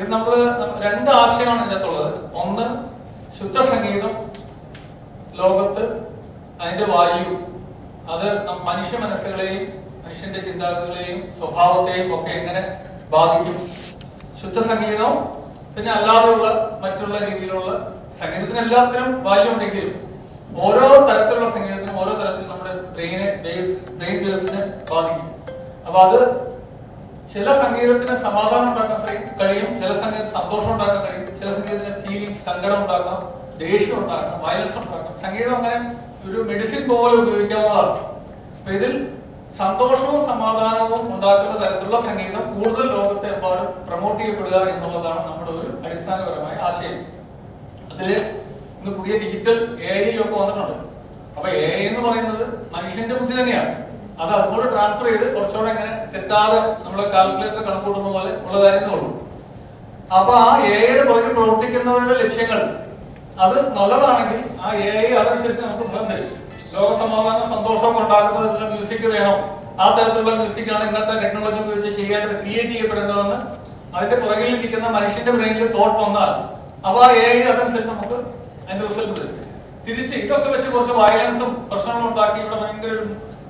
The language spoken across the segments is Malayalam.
ഇത് നമ്മൾ രണ്ട് ആശയമാണ് ഇതിനകത്തുള്ളത്. ഒന്ന് ശുദ്ധ സംഗീതം ലോകത്ത് അതിന്റെ വായു. അത് മനുഷ്യ മനസ്സുകളെയും മനുഷ്യന്റെ ചിന്താഗതികളെയും സ്വഭാവത്തെയും ഒക്കെ എങ്ങനെ ബാധിക്കും. ശുദ്ധ സംഗീതവും പിന്നെ അല്ലാതെയുള്ള മറ്റുള്ള രീതിയിലുള്ള സംഗീതത്തിന് എല്ലാത്തിനും വാല്യൂ ഉണ്ടെങ്കിലും ഓരോ തരത്തിലുള്ള സംഗീതത്തിനും ഓരോ തരത്തിൽ നമ്മുടെ ബ്രെയിനെ ബ്രെയിൻ വേവ്സിനെ ബാധിക്കും. അപ്പൊ അത് ചില സംഗീതത്തിന് സമാധാനം ഉണ്ടാക്കാൻ കഴിയും ചില സംഗീതത്തിന് സന്തോഷം ഉണ്ടാക്കാൻ കഴിയും. ചില സംഗീതത്തിന് ഫീലിംഗ്സ് സങ്കടം ഉണ്ടാക്കാം ദേഷ്യം ഉണ്ടാക്കാം വയലൻസ് ഉണ്ടാക്കാം. സംഗീതം അങ്ങനെ ഒരു മെഡിസിൻ പോലെ ഉപയോഗിക്കാവുന്നതാണ്. അപ്പൊ ഇതിൽ സന്തോഷവും സമാധാനവും ഉണ്ടാക്കുന്ന തരത്തിലുള്ള സംഗീതം കൂടുതൽ ലോകത്തെ എമ്പാടും പ്രൊമോട്ട് ചെയ്യപ്പെടുക എന്നുള്ളതാണ് നമ്മുടെ ഒരു അടിസ്ഥാനപരമായ ആശയം. അതിൽ ഇന്ന് പുതിയ ഡിജിറ്റൽ എ ഐ ഒക്കെ വന്നിട്ടുണ്ട്. അപ്പൊ എ എന്ന് പറയുന്നത് മനുഷ്യന്റെ ബുദ്ധി തന്നെയാണ്. അത് അതുകൊണ്ട് ട്രാൻസ്ഫർ ചെയ്ത് കുറച്ചുകൂടെ ഇങ്ങനെ തെറ്റാതെ നമ്മളെ കാൽക്കുലേറ്റർ കണക്കൂട്ടുന്ന പോലെ ഉള്ള കാര്യങ്ങളുള്ളൂ അപ്പൊ ആ എ ഐയുടെ പുറകിൽ പ്രവർത്തിക്കുന്നവരുടെ ലക്ഷ്യങ്ങൾ അത് നല്ലതാണെങ്കിൽ ആ എ അതനുസരിച്ച് നമുക്ക് ഫലം തരും. ലോക സമാധാനം സന്തോഷമൊക്കെ ഉണ്ടാക്കുന്ന തരത്തിലുള്ള മ്യൂസിക് വേണം? ആ തരത്തിലുള്ള മ്യൂസിക് ആണ് ഇന്നത്തെ ടെക്നോളജി ഉപയോഗിച്ച് ചെയ്യേണ്ടത് ക്രിയേറ്റ് ചെയ്യപ്പെടേണ്ടതെന്ന് അതിന്റെ പുറകിൽ ഇരിക്കുന്ന മനുഷ്യന്റെ ബ്രെയിനിൽ തോട്ട് വന്നാൽ അപ്പൊ ആ എ അതനുസരിച്ച് നമുക്ക് അതിന്റെ റിസൾട്ട് തരും. തിരിച്ച് ഇതൊക്കെ വെച്ച് കുറച്ച് വയലൻസും പ്രശ്നങ്ങളും ഉണ്ടാക്കി ഇവിടെ ഭയങ്കര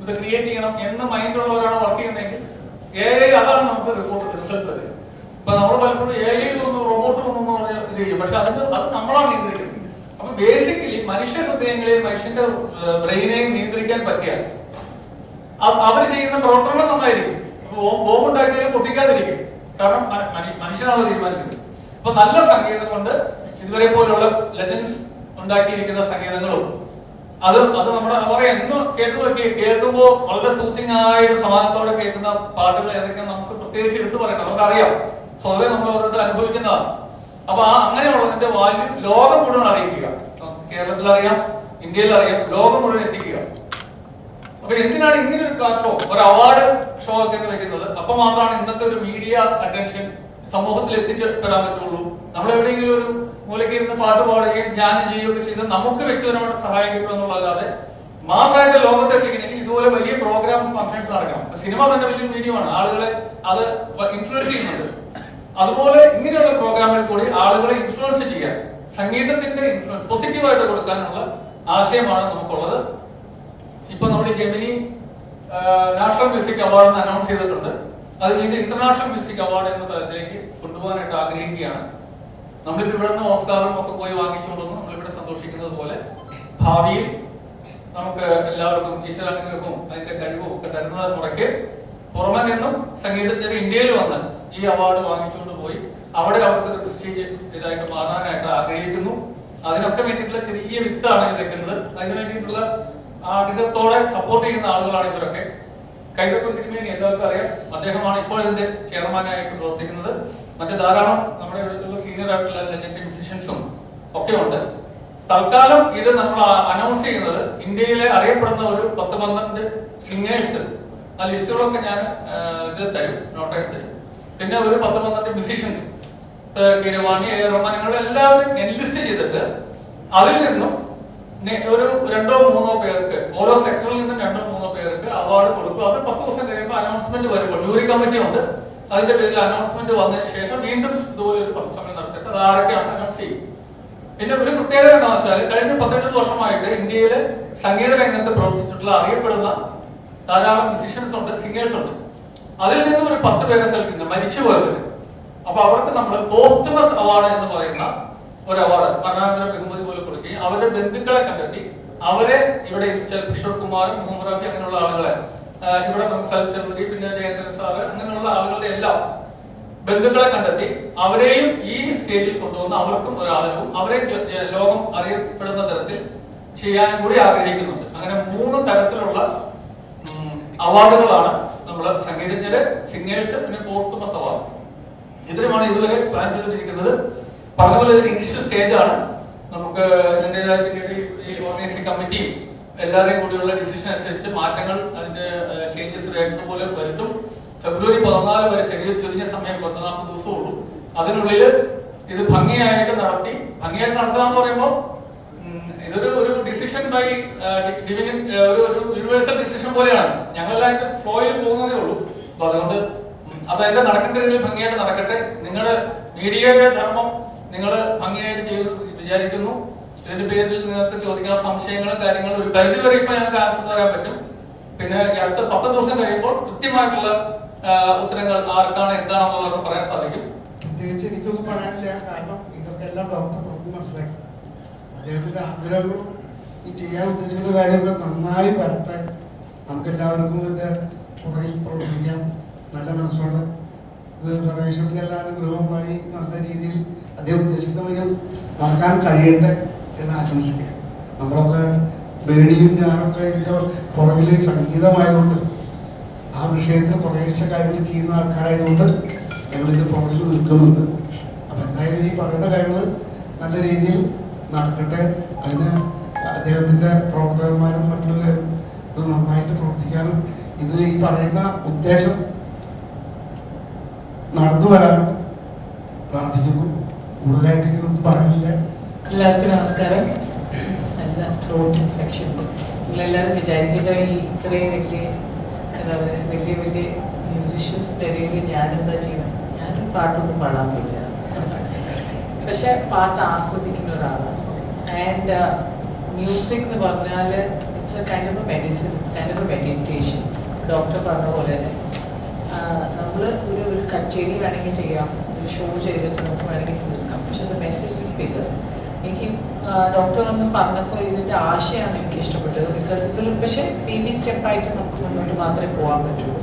ഇത് ക്രിയേറ്റ് ചെയ്യണം എന്ന മൈൻഡ് ഉള്ളവരാണ് വർക്ക് ചെയ്യുന്നതെങ്കിൽ എ ഐ അതാണ് നമുക്ക് റിപ്പോർട്ട് റിസൾട്ട് തരുന്നത് ഇപ്പൊ നമ്മൾ പലപ്പോഴും എ ഐ വന്നു റോബോട്ട് വന്നു എന്ന് പറഞ്ഞ് ഇത് ചെയ്യും. പക്ഷെ അത് അത് നമ്മളാണ് നിയന്ത്രിക്കുന്നത്. അപ്പൊ ബേസിക്കലി മനുഷ്യ ഹൃദയങ്ങളെയും മനുഷ്യന്റെ ബ്രെയിനെയും നിയന്ത്രിക്കാൻ പറ്റിയാൽ അവർ ചെയ്യുന്ന പ്രവർത്തനങ്ങൾ നന്നായിരിക്കും. ബോംബ് ഉണ്ടാക്കിയാലും പൊട്ടിക്കാതിരിക്കും. കാരണം മനുഷ്യനാണ് തീരുമാനിക്കുന്നത്. അപ്പൊ നല്ല സംഗീതം കൊണ്ട് ഇതുവരെ പോലുള്ള ലെജൻസ് ഉണ്ടാക്കിയിരിക്കുന്ന സംഗീതങ്ങളും അത് അത് നമ്മുടെ അവരെ എന്ന് കേട്ടു നോക്കി കേൾക്കുമ്പോൾ വളരെ സൂത്തിങ് ആയിട്ട് സമാനത്തോടെ കേൾക്കുന്ന പാട്ടുകൾ ഏതൊക്കെ നമുക്ക് പ്രത്യേകിച്ച് എടുത്തു പറയണം നമുക്കറിയാം. സ്വതവേ നമ്മൾ ഓരോരുത്തർ അനുഭവിക്കുന്നതാണ്. അപ്പൊ ആ അങ്ങനെയുള്ളതിന്റെ വാല്യൂ ലോകം മുഴുവൻ അറിയിക്കുക. കേരളത്തിൽ അറിയാം ഇന്ത്യയിൽ അറിയാം ലോകം മുഴുവൻ എത്തിക്കുക. അപ്പൊ എന്തിനാണ് ഇങ്ങനെ ഒരു പ്ലാറ്റ്ഫോം ഒരു അവാർഡ് ഷോ ഒക്കെ വെക്കുന്നത്. അപ്പൊ മാത്രമാണ് ഇന്നത്തെ ഒരു മീഡിയ അറ്റൻഷൻ സമൂഹത്തിൽ എത്തിച്ചേരാൻ പറ്റുള്ളൂ. നമ്മൾ എവിടെയെങ്കിലും ഒരു മൂലയ്ക്ക് ഇരുന്ന് പാട്ട് പാടുകയും ധ്യാനം ചെയ്യുകയൊക്കെ ചെയ്ത് നമുക്ക് വ്യക്തിപരമായിട്ട് സഹായം കിട്ടും എന്നുള്ളതല്ലാതെ മാസമായിട്ട് ലോകത്തെ ഇതുപോലെ വലിയ പ്രോഗ്രാംസ് ഫംഗ്ഷൻസ് നടക്കണം. സിനിമ തന്നെ വലിയ മീഡിയമാണ് ആളുകളെ അത് ഇൻഫ്ലുവൻസ് ചെയ്യുന്നുണ്ട്. അതുപോലെ ഇങ്ങനെയുള്ള പ്രോഗ്രാമിൽ കൂടി ആളുകളെ ഇൻഫ്ലുവൻസ് ചെയ്യാൻ സംഗീതത്തിന്റെ ഇൻഫ്ലുവൻസ് പോസിറ്റീവായിട്ട് കൊടുക്കാനുള്ള ആശയമാണ് നമുക്കുള്ളത്. ഇപ്പൊ നമ്മുടെ Gemini national music award announce ചെയ്തിട്ടുണ്ട്. അത് ഇത് ഇന്റർനാഷണൽ മ്യൂസിക് അവാർഡ് എന്ന തലത്തിലേക്ക് കൊണ്ടുപോകാനായിട്ട് ആഗ്രഹിക്കുകയാണ്. നമ്മളിപ്പോ ഇവിടെ നിന്ന് ഓസ്കാറും ഒക്കെ പോയി വാങ്ങിച്ചുകൊണ്ടുവന്നു നമ്മളിവിടെ സന്തോഷിക്കുന്നത് പോലെ ഭാവിയിൽ നമുക്ക് എല്ലാവർക്കും ഈശ്വരാനുഗ്രഹവും അതിന്റെ കഴിവും ഒക്കെ തരുന്നത് മുറയ്ക്ക് പുറമെ നിന്നും സംഗീതജ്ഞർ ഇന്ത്യയിൽ വന്ന് ഈ അവാർഡ് വാങ്ങിച്ചുകൊണ്ട് പോയി അവിടെ അവർക്ക് പ്രസ്റ്റീജ് ഇതായിട്ട് മാറാനായിട്ട് ആഗ്രഹിക്കുന്നു. അതിനൊക്കെ വേണ്ടിയിട്ടുള്ള ചെറിയ വിത്താണ് ഇത് വെക്കുന്നത് അതിനു വേണ്ടിയിട്ടുള്ള ആഗ്രഹത്തോടെ സപ്പോർട്ട് ചെയ്യുന്ന ആളുകളാണ് ഇവരൊക്കെ. കൈതപ്പുൽ തിരുമേനി എല്ലാവർക്കും അറിയാം. അദ്ദേഹമാണ് ഇപ്പോൾ ഇതിന്റെ ചെയർമാനായിട്ട് പ്രവർത്തിക്കുന്നത്. മറ്റു ധാരാളം നമ്മുടെ അടുത്തുള്ള സീനിയർ ആയിട്ടുള്ള മ്യൂസിഷ്യൻസും ഒക്കെ ഉണ്ട്. തൽക്കാലം ഇത് നമ്മൾ അനൗൺസ് ചെയ്യുന്നത് ഇന്ത്യയിലെ അറിയപ്പെടുന്ന ഒരു പത്ത് പന്ത്രണ്ട് സിംഗേഴ്സ് ആ ലിസ്റ്റുകളൊക്കെ ഞാൻ ഇത് തരും നോട്ടായിട്ട് തരും. പിന്നെ ഒരു പത്ത് പന്ത്രണ്ട് മ്യൂസിഷ്യൻസ് റഹ്മാൻ നിങ്ങൾ എല്ലാവരും എൻലിസ്റ്റ് ചെയ്തിട്ട് അതിൽ നിന്നും ഒരു രണ്ടോ മൂന്നോ പേർക്ക് ഓരോ സെക്ടറിൽ നിന്നും രണ്ടോ മൂന്നോ കൊടുക്കും. അത് പത്ത് ദിവസം കഴിയുമ്പോൾ അനൗൺസ്മെന്റ് വരുമ്പോൾ ജൂറി കമ്മിറ്റി ഉണ്ട്. അതിന്റെ പേരിൽ അനൗൺസ്മെന്റ് വന്നതിന് ശേഷം വീണ്ടും ഇതുപോലെ ഒരു പത്രസമ്മേളനം നടത്തിയിട്ട് അത് ആരൊക്കെയാണ് അനൗൺസ് ചെയ്യും. പിന്നെ ഒരു പ്രത്യേകത എന്താണെന്ന് വെച്ചാൽ കഴിഞ്ഞ പത്തെട്ട് വർഷമായിട്ട് ഇന്ത്യയിലെ സംഗീത രംഗത്ത് പ്രവർത്തിച്ചിട്ടുള്ള അറിയപ്പെടുന്ന ധാരാളം മ്യൂസിഷ്യൻസ് ഉണ്ട് സിംഗേഴ്സ് ഉണ്ട്. അതിൽ നിന്ന് ഒരു പത്ത് പേരെ സെലക്ട് മരിച്ചു പോയവര്. അപ്പൊ അവർക്ക് നമ്മൾ പോസ്റ്റമസ് അവാർഡ് എന്ന് പറയുന്ന ഒരു അവാർഡ് മരണാനന്തര ബഹുമതി പോലെ കൊടുക്കുകയും അവരുടെ ബന്ധുക്കളെ കണ്ടെത്തി അവരെ ഇവിടെ ചില കിഷോർ കുമാർ മുഹമ്മദ് റഫി അങ്ങനെയുള്ള ആളുകളെ ഇവിടെ സലിൽ ചൗധരി പിന്നെ ജയേന്ദ്രൻ സാറ് അങ്ങനെയുള്ള ആളുകളുടെ എല്ലാം ബന്ധുക്കളെ കണ്ടെത്തി അവരെയും ഈ സ്റ്റേജിൽ കൊണ്ടുവന്ന് അവർക്കും ഒരു ആദരവും അവരെ ലോകം അറിയപ്പെടുന്ന തരത്തിൽ ചെയ്യാൻ കൂടി ആഗ്രഹിക്കുന്നുണ്ട്. അങ്ങനെ മൂന്ന് തരത്തിലുള്ള അവാർഡുകളാണ് നമ്മൾ സംഗീതജ്ഞര് സിംഗേഴ്സ് പിന്നെ പോസ്റ്റ് അവാർഡ്. ഇതിനുമാണ് ഇതുവരെ പ്ലാൻ ചെയ്തിരിക്കുന്നത് പറഞ്ഞ പോലെ ഇത് ഇനിഷ്യൽ സ്റ്റേജ് ആണ്. നമുക്ക് ഇതിന്റെതായ പിന്നീട് ഈ ഓർഗനൈസിംഗ് കമ്മിറ്റിയും എല്ലാവരെയും കൂടിയുള്ള ഡിസിഷൻ അനുസരിച്ച് മാറ്റങ്ങൾ അതിന്റെ ചേഞ്ചസ് വേണ്ട പോലെ വരുത്തും. ഫെബ്രുവരി പതിനാല് വരെ ചെറിയ ചുരുങ്ങിയ സമയം പത്ത് നാൽപ്പത് ദിവസമേ ഉള്ളൂ. അതിനുള്ളിൽ ഇത് ഭംഗിയായിട്ട് നടത്തി ഭംഗിയായിട്ട് നടത്തുക എന്ന് പറയുമ്പോൾ ഇതൊരു ഒരു ഡിസിഷൻ ബൈ ഒരു ഒരു യൂണിവേഴ്സൽ ഡിസിഷൻ പോലെയാണ്. ഞങ്ങളെല്ലാം അതിന്റെ ഫ്ലോയിൽ പോകുന്നതേ ഉള്ളൂ. അപ്പൊ അതുകൊണ്ട് അതായത് നടക്കേണ്ട രീതിയിൽ ഭംഗിയായിട്ട് നടക്കട്ടെ. നിങ്ങളുടെ മീഡിയയുടെ ധർമ്മം നിങ്ങൾ ഭംഗിയായിട്ട് ചെയ്യുമെന്ന് വിചാരിക്കുന്നു. ഇതിന്റെ പേരിൽ നിങ്ങൾക്ക് ചോദിക്കാനുള്ള സംശയങ്ങളും കാര്യങ്ങളും ഒരു പരിധി വരെ ഇപ്പൊ ഞങ്ങൾക്ക് ആൻസർ തരാൻ പറ്റും. പിന്നെ അടുത്ത പത്ത് ദിവസം കഴിയുമ്പോൾ കൃത്യമായിട്ടുള്ള ഉത്തരങ്ങൾ ആർക്കാണ് എന്താണെന്നുള്ളത് പറയാൻ സാധിക്കും. പ്രത്യേകിച്ച് എനിക്കൊന്നും പറയാനില്ല. കാരണം ഇതൊക്കെ എല്ലാം ഡോക്ടർ പറഞ്ഞു മനസ്സിലാക്കി. അദ്ദേഹത്തിന്റെ ആഗ്രഹങ്ങളും ഈ ചെയ്യാൻ ഉദ്ദേശിക്കുന്ന കാര്യമൊക്കെ നന്നായി വരട്ടെ. നമുക്ക് എല്ലാവർക്കും ഇതിന്റെ പുറകിൽ പ്രവർത്തിക്കാം. നല്ല മനസ്സോടെ ഇത് സർവേശ്വരന്റെ എല്ലാ അനുഗ്രഹവുമായി നല്ല രീതിയിൽ അദ്ദേഹം ഉദ്ദേശിക്കുന്നവരും നടക്കാൻ കഴിയട്ടെ. എന്ന് ആശംസിക്കുക നമ്മളൊക്കെ ബേണിയും ഞാനൊക്കെ എന്റെ പുറകിൽ സംഗീതമായതുകൊണ്ട് ആ വിഷയത്തിൽ കുറേശ്ശെ കാര്യങ്ങൾ ചെയ്യുന്ന ആൾക്കാരായതുകൊണ്ട് ഞങ്ങളിതിന്റെ പുറകിൽ നിൽക്കുന്നുണ്ട്. അപ്പം എന്തായാലും ഈ പറയുന്ന കാര്യങ്ങൾ നല്ല രീതിയിൽ നടക്കട്ടെ. അതിന് അദ്ദേഹത്തിന്റെ പ്രവർത്തകന്മാരും മറ്റുള്ളവരും ഇത് നന്നായിട്ട് പ്രവർത്തിക്കാനും ഇത് ഈ പറയുന്ന ഉദ്ദേശം നടന്നു വരാനും പ്രാർത്ഥിക്കുന്നു. കൂടുതലായിട്ട് എനിക്കൊന്നും പറയാനില്ല. എല്ലാവർക്കും നമസ്കാരം. നല്ല ത്രോട്ട് ഇൻഫെക്ഷൻ നിങ്ങളെല്ലാവരും വിചാരിക്കുന്ന ഈ ഇത്രയും വലിയ എന്താ പറയുക വലിയ വലിയ മ്യൂസിഷ്യൻസിന്റെ ഇടയിൽ ഞാനെന്താ ചെയ്യണം ഞാൻ പാട്ടൊന്നും പാടാൻ പോയില്ല പക്ഷെ പാട്ട് ആസ്വദിക്കുന്ന ഒരാളാണ്. ആൻഡ് മ്യൂസിക് എന്ന് പറഞ്ഞാൽ it's a kind of medicine it's kind of meditation doctor പറഞ്ഞ പോലെ തന്നെ. നമ്മൾ ഒരു ഒരു കച്ചേരി വേണമെങ്കിൽ ചെയ്യാം. ഒരു ഷോ ചെയ്തിട്ട് നമുക്ക് വേണമെങ്കിൽ തീർക്കാം. പക്ഷെ അത് മെസ്സേജ് ബിഗർ എനിക്ക് ഡോക്ടർ ഒന്ന് പറഞ്ഞപ്പോൾ ഇതിന്റെ ആശയമാണ് എനിക്ക് ഇഷ്ടപ്പെട്ടത്. ബിക്കോസ് ഇതിൽ പക്ഷേ ബേബി സ്റ്റെപ്പായിട്ട് നമുക്ക് മുന്നോട്ട് മാത്രമേ പോകാൻ പറ്റുള്ളൂ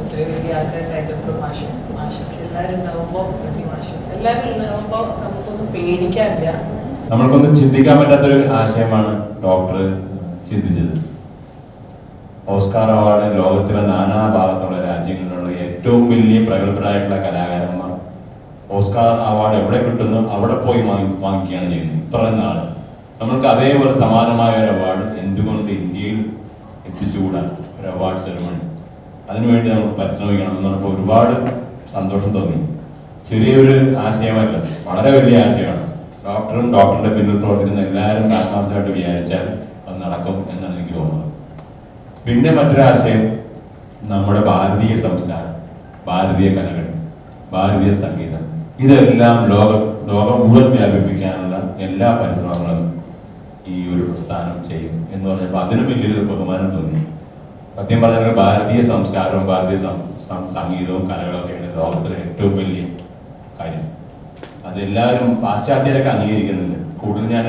ഇത്രയും വലിയ ആൾക്കാരായിട്ട് ഇപ്പോൾ മാഷും മാഷും എല്ലാവരും ഉണ്ടാകുമ്പോൾ വലിയ മാഷം എല്ലാവരും ഉണ്ടാകുമ്പോൾ നമുക്കൊന്നും പേടിക്കാനില്ല. നമ്മൾക്കൊന്നും ചിന്തിക്കാൻ പറ്റാത്തൊരു ആശയമാണ് ഡോക്ടർ ചിന്തിച്ചത്. ഓസ്കാർ അവാർഡ് ലോകത്തിലെ നാനാ ഭാഗത്തുള്ള രാജ്യങ്ങളിലുള്ള ഏറ്റവും വലിയ പ്രഗത്ഭരായിട്ടുള്ള കലാകാരന്മാർ ഓസ്കാർ അവാർഡ് എവിടെ കിട്ടുന്നു? അവിടെ പോയി വാങ്ങി വാങ്ങിക്കുകയാണ് ചെയ്യുന്നത്. ഇത്രയും നാൾ നമ്മൾക്ക് അതേപോലെ സമാനമായ ഒരു അവാർഡ് എന്തുകൊണ്ട് ഇന്ത്യയിൽ എത്തിച്ചുകൂടാൻ ഒരു അവാർഡ് സെറമണി അതിനുവേണ്ടി നമ്മൾ പരിശ്രമിക്കണം എന്ന് പറഞ്ഞപ്പോൾ ഒരുപാട് സന്തോഷം തോന്നി. ചെറിയൊരു ആശയമല്ല വളരെ വലിയ ആശയമാണ്. ഡോക്ടറും ഡോക്ടറുടെ പിന്നിൽ പ്രവർത്തിക്കുന്ന എല്ലാവരും ആത്മാർത്ഥമായിട്ട് വിചാരിച്ചാൽ അത് നടക്കും എന്നാണ് എനിക്ക് തോന്നുന്നത്. പിന്നെ മറ്റൊരാശയം നമ്മുടെ ഭാരതീയ സംസ്കാരം ഭാരതീയ കലകൾ ഭാരതീയ സംഗീതം. ഇതെല്ലാം ലോക ലോകം മുഴുവൻ വ്യാപിപ്പിക്കാനുള്ള എല്ലാ പരിശ്രമങ്ങളും ഈ ഒരു പ്രസ്ഥാനം ചെയ്യും എന്ന് പറഞ്ഞപ്പോൾ അതിനും വലിയൊരു ബഹുമാനം തോന്നി. സത്യം പറഞ്ഞാൽ ഭാരതീയ സംസ്കാരവും ഭാരതീയ സംഗീതവും കലകളൊക്കെയാണ് ലോകത്തിലെ ഏറ്റവും വലിയ കാര്യം. അതെല്ലാവരും പാശ്ചാത്യരൊക്കെ അംഗീകരിക്കുന്നുണ്ട്. കൂടുതൽ ഞാൻ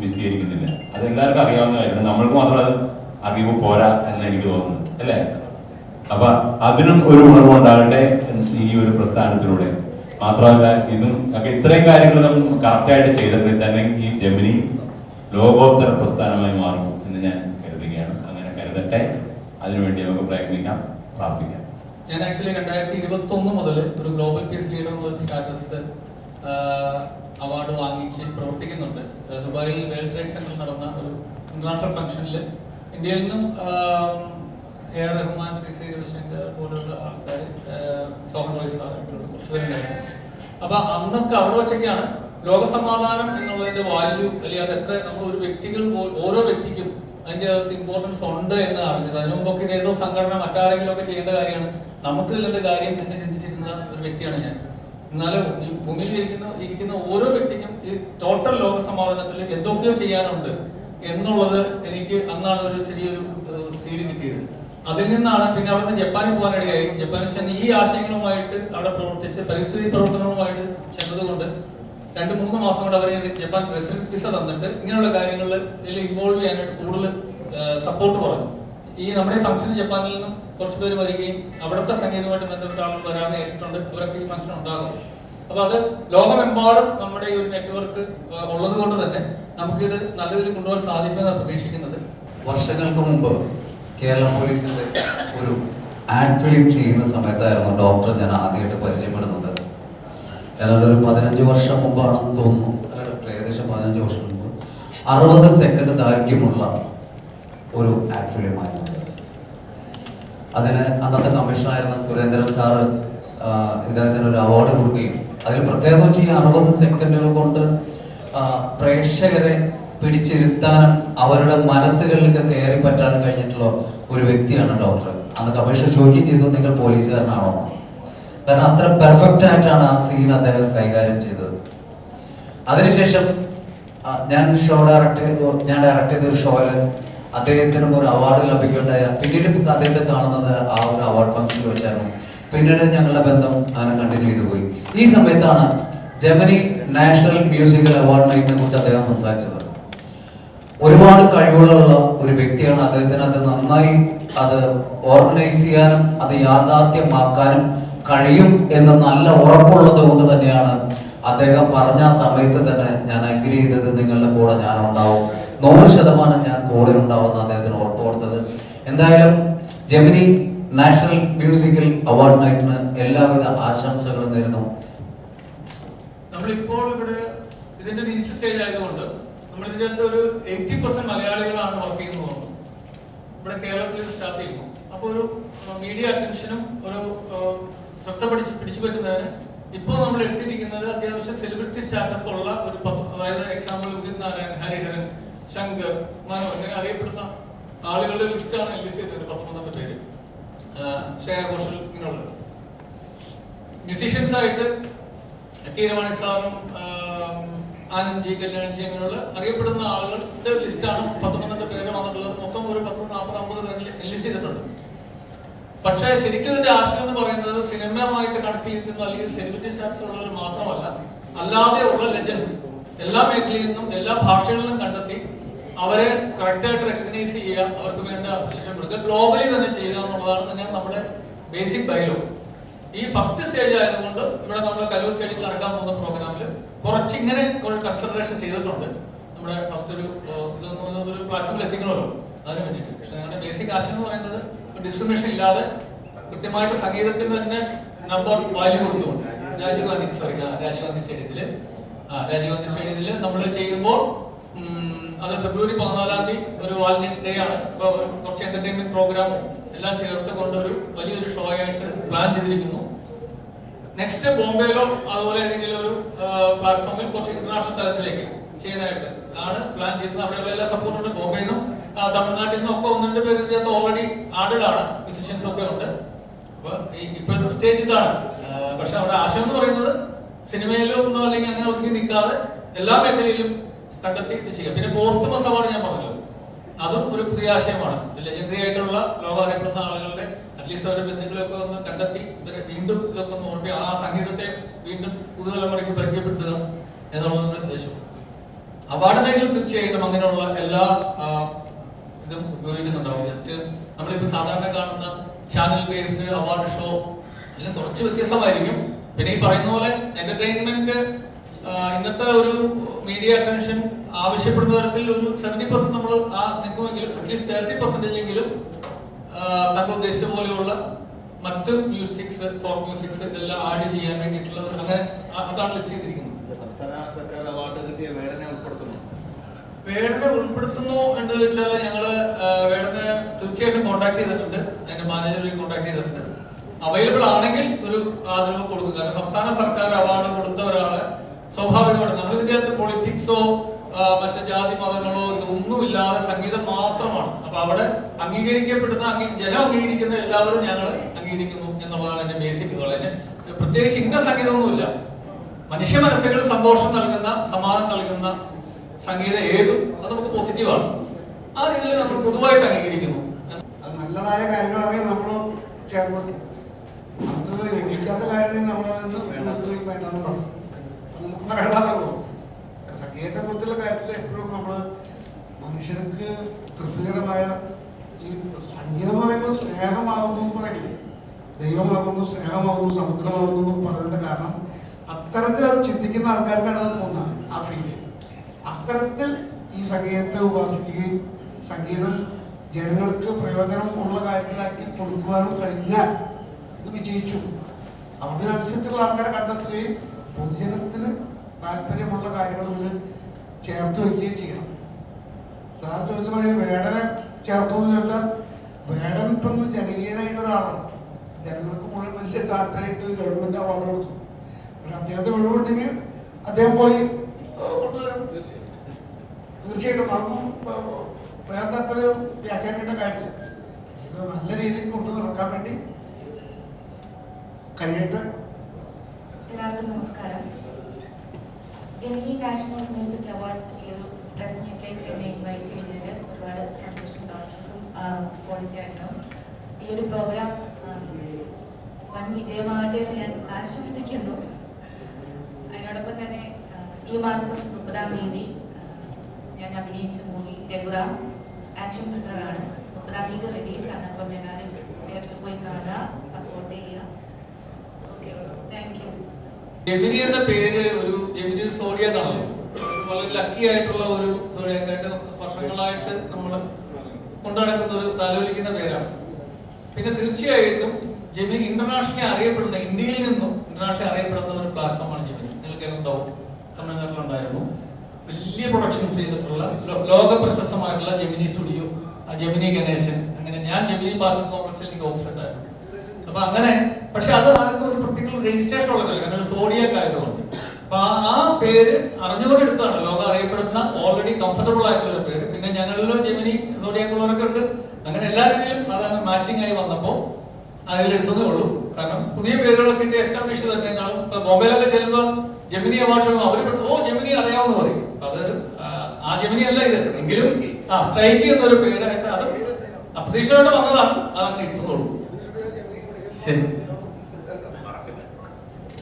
വിശദീകരിക്കുന്നില്ല. അതെല്ലാവർക്കും അറിയാവുന്ന കാര്യമാണ്. നമ്മൾക്ക് മാത്രം അത് അറിവ് പോരാ എന്ന് എനിക്ക് തോന്നുന്നു. അല്ലേ? അപ്പൊ അതിനും ഒരു ഉണർവ് ഉണ്ടാകട്ടെ ഈ ഒരു പ്രസ്ഥാനത്തിലൂടെ. മാത്രമല്ല ഇതും ഒക്കെ ഇത്രയും കാര്യങ്ങൾ നമ്മൾ കറക്റ്റായിട്ട് ചെയ്തപ്പോൾ തന്നെ ഈ ജമിനി ലോകോത്തര പ്രസ്ഥാനമായി മാറും എന്ന് ഞാൻ കരുതുകയാണ്. അങ്ങനെ കരുതട്ടെ. അതിനുവേണ്ടി നമുക്ക് പ്രയത്നിക്കാം പ്രാർത്ഥിക്കാം. ഞാൻ ആക്ച്വലി രണ്ടായിരത്തി ഇരുപത്തി ഒന്ന് മുതൽ ഒരു ഗ്ലോബൽ പീസ് ലീഡർ എന്നൊരു സ്റ്റാറ്റസ് അവാർഡ് വാങ്ങിച്ച് പ്രവർത്തിക്കുന്നുണ്ട്. ദുബായിൽ വേൾഡ് ട്രേഡ് സെന്ററിൽ നടന്ന ഒരു ഇന്റർനാഷണൽ ഫംഗ്ഷനിൽ ഇന്ത്യയിൽ നിന്നും എ ആർ റഹ്മാൻ ശ്രീ ശ്രീ രവിശങ്കർ പോലുള്ള ആൾക്കാർ സോഹൻ റോയ് സാറായിട്ടുള്ള അപ്പൊ അന്നൊക്കെ അവിടെ വെച്ചൊക്കെയാണ് ലോകസമാധാനം എന്നുള്ളതിന്റെ വാല്യൂ അല്ലെങ്കിൽ അത് എത്ര നമ്മൾ ഒരു വ്യക്തികൾ ഓരോ വ്യക്തിക്കും അതിന്റെ അകത്ത് ഇമ്പോർട്ടൻസ് ഉണ്ട് എന്ന് അറിഞ്ഞത്. അതിനു മുമ്പൊക്കെ ഏതോ സംഘടന മറ്റാരെങ്കിലും ഒക്കെ ചെയ്യേണ്ട കാര്യമാണ്. നമുക്ക് ഇല്ലാത്ത കാര്യം എന്ന് ചിന്തിച്ചിരുന്ന ഒരു വ്യക്തിയാണ് ഞാൻ. എന്നാലും ഈ ഭൂമിയിൽ ഇരിക്കുന്ന ഇരിക്കുന്ന ഓരോ വ്യക്തിക്കും ഈ ടോട്ടൽ ലോക സമാധാനത്തിൽ എന്തൊക്കെയോ ചെയ്യാനുണ്ട് എന്നുള്ളത് എനിക്ക് അന്നാണ് ഒരു ചെറിയൊരു സീഡ് കിട്ടിയത്. അതിൽ നിന്നാണ് പിന്നെ അവിടെ നിന്ന് ജപ്പാനിൽ പോകാനിടയായി. ജപ്പാനിൽ ചെന്ന് ഈ ആശയങ്ങളുമായിട്ട് അവിടെ പ്രവർത്തിച്ച് പരിസ്ഥിതി പ്രവർത്തനങ്ങളുമായിട്ട് ചെന്നതുകൊണ്ട് രണ്ട് മൂന്ന് മാസം കൊണ്ട് അവരെ ജപ്പാൻ പ്രസിഡൻസ് വിസ തന്നിട്ട് ഇങ്ങനെയുള്ള കാര്യങ്ങളിൽ ഇൻവോൾവ് ചെയ്യാനായിട്ട് കൂടുതൽ സപ്പോർട്ട് പറഞ്ഞു. ഈ നമ്മുടെ ഫംഗ്ഷൻ ജപ്പാനിൽ നിന്നും കുറച്ച് പേര് വരികയും അവിടുത്തെ സംഗീതവുമായിട്ട് ബന്ധപ്പെട്ട ആളുകൾ വരാൻ ഏറ്റിട്ടുണ്ട് ഇവരൊക്കെ ഈ ഫംഗ്ഷൻ ഉണ്ടാകും. അപ്പൊ അത് ലോകമെമ്പാടും നമ്മുടെ ഈ ഒരു നെറ്റ്വർക്ക് ഉള്ളത് കൊണ്ട് തന്നെ നമുക്കിത് രീതിയിൽ കൊണ്ടുപോകാൻ സാധിക്കുമെന്നാണ് പ്രതീക്ഷിക്കുന്നത്. വർഷങ്ങൾക്ക് മുമ്പ് കേരള പോലീസിന്റെ ഒരു ആഡ് ഫിലിം ചെയ്യുന്ന സമയത്തായിരുന്നു ഡോക്ടർ ഞാൻ ആദ്യമായിട്ട് പരിചയപ്പെടുന്നത്. ഏതാണ്ട് ഒരു പതിനഞ്ച് വർഷം മുമ്പാണെന്ന് തോന്നുന്നു. ഏകദേശം പതിനഞ്ച് വർഷം മുമ്പ്. അറുപത് സെക്കൻഡ് ദൈർഘ്യമുള്ള ഒരു ആഡ് ഫിലിമായിരുന്നു അതിന് അന്നത്തെ കമ്മീഷണറായിരുന്ന സുരേന്ദ്രൻ സാറ് ഇദ്ദേഹത്തിന് ഒരു അവാർഡ് കൊടുക്കുകയും. അതിൽ പ്രത്യേകത വെച്ച് ഈ അറുപത് സെക്കൻഡുകൾ കൊണ്ട് പ്രേക്ഷകരെ പിടിച്ചിരുത്താനും അവരുടെ മനസ്സുകളിലേക്ക് കയറി പറ്റാനും കഴിഞ്ഞിട്ടുള്ള ഒരു വ്യക്തിയാണ് ഡോക്ടർ. അന്ന് അപേക്ഷ ചോദ്യം ചെയ്തു നിങ്ങൾ പോലീസുകാരനാണോ? കാരണം അത്ര പെർഫെക്റ്റ് ആയിട്ടാണ് ആ സീൻ അദ്ദേഹം കൈകാര്യം ചെയ്തത്. അതിനുശേഷം ഞാൻ ഷോ ഡയറക്ട് ഞാൻ ഡയറക്ട് ചെയ്ത ഒരു ഷോയിൽ അദ്ദേഹത്തിനും ഒരു അവാർഡ് ലഭിക്കുകയുണ്ടായ പിന്നീട് അദ്ദേഹത്തെ കാണുന്നത് ആ ഒരു അവാർഡ് ഫംഗ്ഷനിൽ വെച്ചായിരുന്നു. പിന്നീട് ഞങ്ങളുടെ ബന്ധം അങ്ങനെ കണ്ടിന്യൂ ചെയ്തു പോയി. ഈ സമയത്താണ് ജർമ്മനി നാഷണൽ മ്യൂസിക്കൽ അവാർഡ് നൈറ്റിനെ കുറിച്ച് അദ്ദേഹം സംസാരിച്ചത്. ഒരുപാട് കഴിവുകളുള്ള ഒരു വ്യക്തിയാണ് അദ്ദേഹത്തിന് അത് നന്നായി അത് ഓർഗനൈസ് ചെയ്യാനും അത് യാഥാർത്ഥ്യമാക്കാനും കഴിയും എന്ന് നല്ല ഉറപ്പുള്ളത് കൊണ്ട് തന്നെയാണ് അദ്ദേഹം പറഞ്ഞ സമയത്ത് തന്നെ ഞാൻ അഗ്രി ചെയ്തത് നിങ്ങളുടെ കൂടെ ഞാൻ ഉണ്ടാവും നൂറ് ശതമാനം ഞാൻ കൂടെ ഉണ്ടാവുമെന്ന് അദ്ദേഹത്തിന് ഉറപ്പ് കൊടുത്തത്. എന്തായാലും ജെമിനി നാഷണൽ മ്യൂസിക്കൽ അവാർഡ് നൈറ്റിന് എല്ലാവിധ ആശംസകളും നേരുന്നു. നമ്മളിപ്പോൾ ഇവിടെ ഇതിന്റെ ഇനിഷ്യൽ ആയതുകൊണ്ട് അകത്ത് ഒരു എയ്റ്റി പെർസെന്റ് മലയാളികളാണ് വർക്ക് ചെയ്യുന്നത് ഇവിടെ കേരളത്തിൽ സ്റ്റാർട്ട് ചെയ്യുന്നു. അപ്പോൾ ഒരു മീഡിയ അറ്റൻഷനും ഒരു ശ്രദ്ധ പിടിച്ച് പിടിച്ചു പറ്റുന്നതിന് ഇപ്പോൾ നമ്മൾ എടുത്തിരിക്കുന്നത് അത്യാവശ്യം സെലിബ്രിറ്റി സ്റ്റാറ്റസ് ഉള്ള ഒരു പത്ത് അതായത് എക്സാമ്പിൾ ഉദിത് നാരായൺ ഹരിഹരൻ ശങ്കർ മനോ അങ്ങനെ അറിയപ്പെടുന്ന ആളുകളുടെ ലിസ്റ്റാണ് ലിസ്റ്റ് ചെയ്തത് പത്ത് പന്ത്രണ്ട് പേര്. ശ്രേയ ഇങ്ങനെയുള്ളത്. മ്യൂസീഷ്യൻസ് ആയിട്ട് കീരവാണി സാറും ആം, ആനന്ദ് ജി അങ്ങനെയുള്ള അറിയപ്പെടുന്ന ആളുകളുടെ ലിസ്റ്റാണ് പത്തൊമ്പതിനത്തെ പേര് വന്നിട്ടുള്ളത്. മൊത്തം ഒരു പത്ത് നാൽപ്പത് അമ്പത് പേരിൽ ലിസ്റ്റ് ചെയ്തിട്ടുണ്ട്. പക്ഷേ ശരിക്കും ഇതിന്റെ ആശയം എന്ന് പറയുന്നത് സിനിമയുമായിട്ട് കണക്ട് ചെയ്തിരുന്ന അല്ലെങ്കിൽ സെലിബ്രിറ്റി സ്റ്റാറ്റസ് ഉള്ളവർ മാത്രമല്ല അല്ലാതെ ഉള്ള ലെജൻസ് എല്ലാ മേഖലയിൽ നിന്നും എല്ലാ ഭാഷകളിലും കണ്ടെത്തി അവരെ കറക്റ്റായിട്ട് റെക്കഗ്നൈസ് ചെയ്യുക അവർക്ക് വേണ്ട അപ്രിഷിയേഷൻ കൊടുക്കുക ഗ്ലോബലി തന്നെ ചെയ്യുക എന്നുള്ളതാണ് തന്നെയാണ് നമ്മുടെ ബേസിക് ബൈലോ ഈ ഫസ്റ്റ് സ്റ്റേജ് ആയതുകൊണ്ട് ഇവിടെ നമ്മൾ കല്ലൂർ സ്റ്റേഡിൽ നടക്കാൻ പോകുന്ന പ്രോഗ്രാമിൽ കുറച്ച് ഇങ്ങനെ ഒരു കൺസിഡറേഷൻ ചെയ്തിട്ടുണ്ട്. നമ്മുടെ ഫസ്റ്റ് ഒരു ഇതൊന്നും ഒരു പ്ലാറ്റ്ഫോമിൽ എത്തിക്കണമല്ലോ. അതിന് വേണ്ടിയിട്ട്. പക്ഷെ ഞങ്ങളുടെ ബേസിക് ആശയം എന്ന് പറയുന്നത് ഡിസ്ക്രിമിനേഷൻ ഇല്ലാതെ കൃത്യമായിട്ട് സംഗീതത്തിന് തന്നെ നമ്പർ വാല്യൂ കൊടുത്തുകൊണ്ട്. രാജീവ് ഗാന്ധി സോറി രാജീവ് ഗാന്ധി സ്റ്റേഡിയത്തിൽ രാജീവ് ഗാന്ധി സ്റ്റേഡിയത്തിൽ നമ്മൾ ചെയ്യുമ്പോൾ അത് ഫെബ്രുവരി പതിനാലാം തീയതി ഒരു വാലന്റൈൻസ് ഡേ ആണ്. കുറച്ച് എന്റർടൈൻമെന്റ് പ്രോഗ്രാമും എല്ലാം ചേർത്ത് കൊണ്ടൊരു വലിയൊരു ഷോ ആയിട്ട് പ്ലാൻ ചെയ്തിരിക്കുന്നു. നെക്സ്റ്റ് ബോംബെയിലോ അതുപോലെ ഏതെങ്കിലും ഒരു പ്ലാറ്റ്ഫോമിൽ കുറച്ച് ഇന്റർനാഷണൽ തലത്തിലേക്ക് ചെയ്യാനായിട്ട് ആണ് പ്ലാൻ ചെയ്യുന്നത് അവിടെയുള്ള എല്ലാ സപ്പോർട്ടും ഉണ്ട്. ബോംബെയിൽ നിന്നും തമിഴ്നാട്ടിൽ നിന്നും ഒക്കെ ഒന്ന് രണ്ട് പേര് ഇതിനകത്ത് ഓൾറെഡി ആഡഡ് ആണ്. മ്യൂസിഷ്യൻസ് ഒക്കെ ഉണ്ട്. അപ്പൊ ഇപ്പോഴത്തെ സ്റ്റേജ് ഇതാണ്. പക്ഷെ അവിടെ ആശയം എന്ന് പറയുന്നത് സിനിമയിലോ ഒന്നും അല്ലെങ്കിൽ അങ്ങനെ ഒതുങ്ങി നിൽക്കാതെ എല്ലാ മേഖലയിലും കണ്ടെത്തി ഇത് ചെയ്യാം. പിന്നെ പോസ്റ്റ് അവാർഡ് ഞാൻ പറഞ്ഞല്ലോ. അതും ഒരു പുതിയ ആശയമാണ്. ലെജൻഡറി ആയിട്ടുള്ള ലോക അറിയപ്പെടുന്ന ആളുകളുടെ അറ്റ്ലീസ്റ്റ് അവരുടെ ബന്ധുക്കളൊക്കെ ഒന്ന് കണ്ടെത്തി ഇവരെ വീണ്ടും ഇതൊക്കെ ഒന്ന് ഓർമ്മ ആ സംഗീതത്തെ വീണ്ടും പുതുതലമുറയ്ക്ക് പരിചയപ്പെടുത്തുക എന്നുള്ളത് നമ്മുടെ ഉദ്ദേശം. അവാർഡ് മേഖല തീർച്ചയായിട്ടും അങ്ങനെയുള്ള എല്ലാ ഇതും ഉപയോഗിക്കുന്നുണ്ടാവും. ജസ്റ്റ് നമ്മളിപ്പോൾ സാധാരണ കാണുന്ന ചാനൽ ബേസ്ഡ് അവാർഡ് ഷോ എല്ലാം കുറച്ച് വ്യത്യസ്തമായിരിക്കും. പിന്നെ ഈ പറയുന്ന പോലെ എന്റർടൈൻമെന്റ് ഇന്നത്തെ ഒരു മീഡിയ അറ്റൻഷൻ ആവശ്യപ്പെടുന്ന തരത്തിൽ ഒരു സെവന്റി പെർസെന്റ് നമ്മൾ ആ നിൽക്കുമെങ്കിലും അറ്റ്ലീസ്റ്റ് തേർട്ടി പെർസെന്റേജ് എങ്കിലും തങ്ങൾ ഉദ്ദേശിച്ച പോലെയുള്ള മറ്റ് മ്യൂസിക്സ് ഫോക്ക് മ്യൂസിക്സ് ഇതെല്ലാം ആഡ് ചെയ്യാൻ വേണ്ടിയിട്ടുള്ള ഒരു അതാണ് ലിസ്റ്റ് ചെയ്തിരിക്കുന്നത്. സംസ്ഥാന സർക്കാർ അവാർഡ് കിട്ടിയ വേടനെ ഉൾപ്പെടുത്തുന്നു. വേടനെ ഉൾപ്പെടുത്തുന്നു എന്ന് വെച്ചാൽ ഞങ്ങൾ വേടനെ തീർച്ചയായിട്ടും കോൺടാക്ട് ചെയ്തിട്ടുണ്ട്. അതിന്റെ മാനേജറിൽ കോൺടാക്ട് ചെയ്തിട്ടുണ്ട്. അവൈലബിൾ ആണെങ്കിൽ ഒരു ആദരവ് കൊടുക്കും. കാരണം സംസ്ഥാന സർക്കാർ അവാർഡ് കൊടുത്ത ഒരാളെ സ്വാഭാവികമായിട്ട് നമ്മൾ ഇതിന്റെ അകത്ത് പൊളിറ്റിക്സോ മറ്റു ജാതി മതങ്ങളോ ഇതൊന്നുമില്ലാതെ സംഗീതം മാത്രമാണ്. അപ്പൊ അവിടെ അംഗീകരിക്കപ്പെടുന്ന അംഗീ- ജനം അംഗീകരിക്കുന്ന എല്ലാവരും ഞങ്ങൾ അംഗീകരിക്കുന്നു എന്നുള്ളതാണ് എന്റെ ബേസിക് പ്രത്യേകിച്ച് ഇന്ന സംഗീതമൊന്നുമില്ല. മനുഷ്യ മനസ്സുകൾ സന്തോഷം നൽകുന്ന സമാധാനം നൽകുന്ന സംഗീതം ഏതും അത് നമുക്ക് പോസിറ്റീവാണ് ആ രീതിയിൽ നമ്മൾ പൊതുവായിട്ട് അംഗീകരിക്കുന്നു. നല്ലതായ കാര്യങ്ങളാണെങ്കിൽ നമ്മൾ ചേർന്ന് നമുക്ക് യോജിക്കാത്ത കാര്യങ്ങൾ അത് നമുക്ക് പറയണ്ടാന്നുള്ളൂ കുറിച്ചുള്ള കാര്യത്തിൽ എപ്പോഴും നമ്മൾ മനുഷ്യർക്ക് തൃപ്തികരമായ ഈ സംഗീതം എന്ന് പറയുമ്പോൾ സ്നേഹമാകുന്നു എന്ന് പറയില്ലേ? ദൈവമാകുന്നു സ്നേഹമാകുന്നു സമുദ്രമാകുന്നു എന്ന് കാരണം അത്തരത്തിൽ അത് ചിന്തിക്കുന്ന ആൾക്കാർക്കാണ് അത് തോന്നുന്നത് ആ ഫീൽ അത്തരത്തിൽ ഈ സംഗീതത്തെ ഉപാസിക്കുകയും സംഗീതം ജനങ്ങൾക്ക് പ്രയോജനം ഉള്ള കാര്യത്തിലാക്കി കൊടുക്കുവാനും കഴിഞ്ഞാൽ ഇത് വിജയിച്ചു. അതിനനുസരിച്ചുള്ള ആൾക്കാരെ കണ്ടെത്തുകയും പൊതുജനത്തിന് താല്പര്യമുള്ള കാര്യങ്ങൾ ഇതിൽ ചേർത്ത് വയ്ക്കുകയും ചെയ്യണം. സാർ ചോദിച്ച മാതിരി വേടനെ ചേർത്തു എന്ന് ചോദിച്ചാൽ വേടൻ ഇപ്പം ജനകീയനായിട്ട് ഒരാളാണ്. ജനങ്ങൾക്ക് മുഴുവൻ വലിയ താല്പര്യമായിട്ട് ഗവൺമെന്റ് അവാർഡ് കൊടുത്തു. പക്ഷെ അദ്ദേഹത്തെ ഒഴിവുണ്ടെങ്കിൽ അദ്ദേഹം പോയി കൊണ്ടുവരും. തീർച്ചയായിട്ടും. ഏഹ്, വേറെ തരത്തിൽ വ്യാഖ്യാനിക്കേണ്ട കാര്യമില്ല. ഇത് നല്ല രീതിയിൽ കൊണ്ടു നടക്കാൻ വേണ്ടി കഴിയട്ടെ. എല്ലാവർക്കും നമസ്കാരം. ജെമിനി നാഷണൽ മ്യൂസിക് അവാർഡ് ഈ ഒരു പ്രസ് മീറ്റിലേക്ക് എന്നെ ഇൻവൈറ്റ് ചെയ്തതിന് ഒരുപാട് സന്തോഷം. ഡോക്ടർക്കും പോളിച്ചായിരുന്നു ഈ ഒരു പ്രോഗ്രാം വൻ വിജയമാകട്ടെ എന്ന് ഞാൻ ആശംസിക്കുന്നു. അതിനോടൊപ്പം തന്നെ ഈ മാസം മുപ്പതാം തീയതി ഞാൻ അഭിനയിച്ച മൂവി രഘുറാം ആക്ഷൻ ത്രില്ലറാണ് മുപ്പതാം തീയതി റിലീസാണ് അപ്പം എല്ലാവരും തിയേറ്ററിൽ പോയി കാണുക സപ്പോർട്ട് ചെയ്യുക. ഓക്കെ താങ്ക് യു ജെമിനി എന്ന പേര് ഒരു ജെമിനി വളരെ ലക്കി ആയിട്ടുള്ള ഒരു സോഡിയാക് വർഷങ്ങളായിട്ട് നമ്മൾ കൊണ്ടുനടക്കുന്ന ഒരു താലോലിക്കുന്ന പേരാണ്. പിന്നെ തീർച്ചയായിട്ടും ജമി ഇന്റർനാഷണലി അറിയപ്പെടുന്ന ഇന്ത്യയിൽ നിന്നും ഇന്റർനാഷണലി അറിയപ്പെടുന്ന ഒരു പ്ലാറ്റ്ഫോമാണ് ജമി. നിങ്ങൾക്ക് ഉണ്ടാവും തമിഴ്നാട്ടിലുണ്ടായിരുന്നു വലിയ പ്രൊഡക്ഷൻസ് ചെയ്തിട്ടുള്ള ലോക പ്രശസ്തമായിട്ടുള്ള ജെമിനി സ്റ്റുഡിയോ ജെമിനി ഗണേശൻ. അങ്ങനെ ഞാൻ ജെമിനി പാഷൻ കോംപ്ലക്സിൽ എനിക്ക് ഓഫീസ് ഉണ്ടായിരുന്നു. അപ്പൊ അങ്ങനെ പക്ഷെ അത് ആർക്കും ഒരു പ്രത്യേക രജിസ്ട്രേഷൻ ഉള്ളതല്ല. കാരണം സോഡിയക് ആയതുകൊണ്ട്. അപ്പൊ ആ- പേര് അറിഞ്ഞുകൊണ്ട് എടുക്കുകയാണ് ലോകം അറിയപ്പെടുന്ന ഓൾറെഡി കംഫർട്ടബിൾ ആയിട്ടുള്ള പേര്. പിന്നെ ഞങ്ങളിലും ജെമിനി സോഡിയാക്കുള്ളവരൊക്കെ ഉണ്ട്. അങ്ങനെ എല്ലാ രീതിയിലും അതാണ് മാച്ചിങ് ആയി വന്നപ്പോ അതിലെടുത്തതേ ഉള്ളൂ. കാരണം പുതിയ പേരുകളൊക്കെ ഇട്ട് എസ്റ്റാബ്ലിഷ് തന്നെയാണ് ഇപ്പൊ ബോംബെയിലൊക്കെ ചെല്ലുമ്പോൾ ജെമിനി അവാർഡ് ഷോ അവർ ഓ ജെമിനി അറിയാമെന്ന് പറയും. അത് അതൊരു ആ, ജെമിനി അല്ല ഇത്. എങ്കിലും ആ സ്ട്രൈക്ക് എന്നൊരു പേരായിട്ട് അത് അപ്രതീക്ഷിതമായിട്ട് വന്നതാണ്. അതങ്ങനെ ഇട്ടുന്നുള്ളൂ ശരി.